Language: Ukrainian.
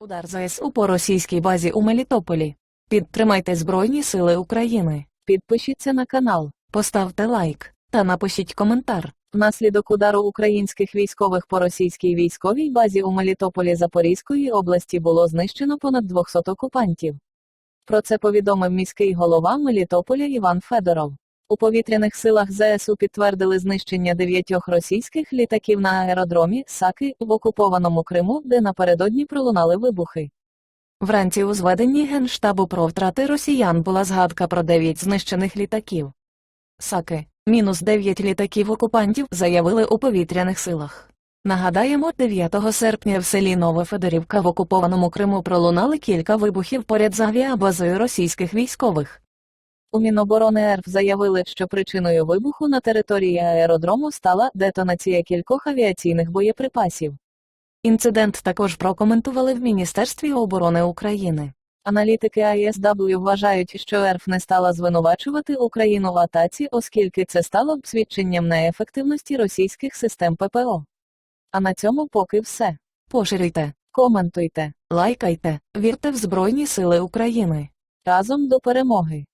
Удар ЗСУ по російській базі у Мелітополі. Підтримайте Збройні Сили України. Підпишіться на канал, поставте лайк та напишіть коментар. Внаслідок удару українських військових по російській військовій базі у Мелітополі Запорізької області було знищено понад 200 окупантів. Про це повідомив міський голова Мелітополя Іван Федоров. У повітряних силах ЗСУ підтвердили знищення дев'ятьох російських літаків на аеродромі Саки в окупованому Криму, де напередодні пролунали вибухи. Вранці у зведенні Генштабу про втрати росіян була згадка про дев'ять знищених літаків. Саки, мінус дев'ять літаків окупантів заявили у повітряних силах. Нагадаємо, 9 серпня в селі Нове Федорівка в окупованому Криму пролунали кілька вибухів поряд з авіабазою російських військових. У Міноборони РФ заявили, що причиною вибуху на території аеродрому стала детонація кількох авіаційних боєприпасів. Інцидент також прокоментували в Міністерстві оборони України. Аналітики ISW вважають, що РФ не стала звинувачувати Україну в атаці, оскільки це стало б свідченням неефективності російських систем ППО. А на цьому поки все. Поширюйте, коментуйте, лайкайте, вірте в Збройні Сили України. Разом до перемоги!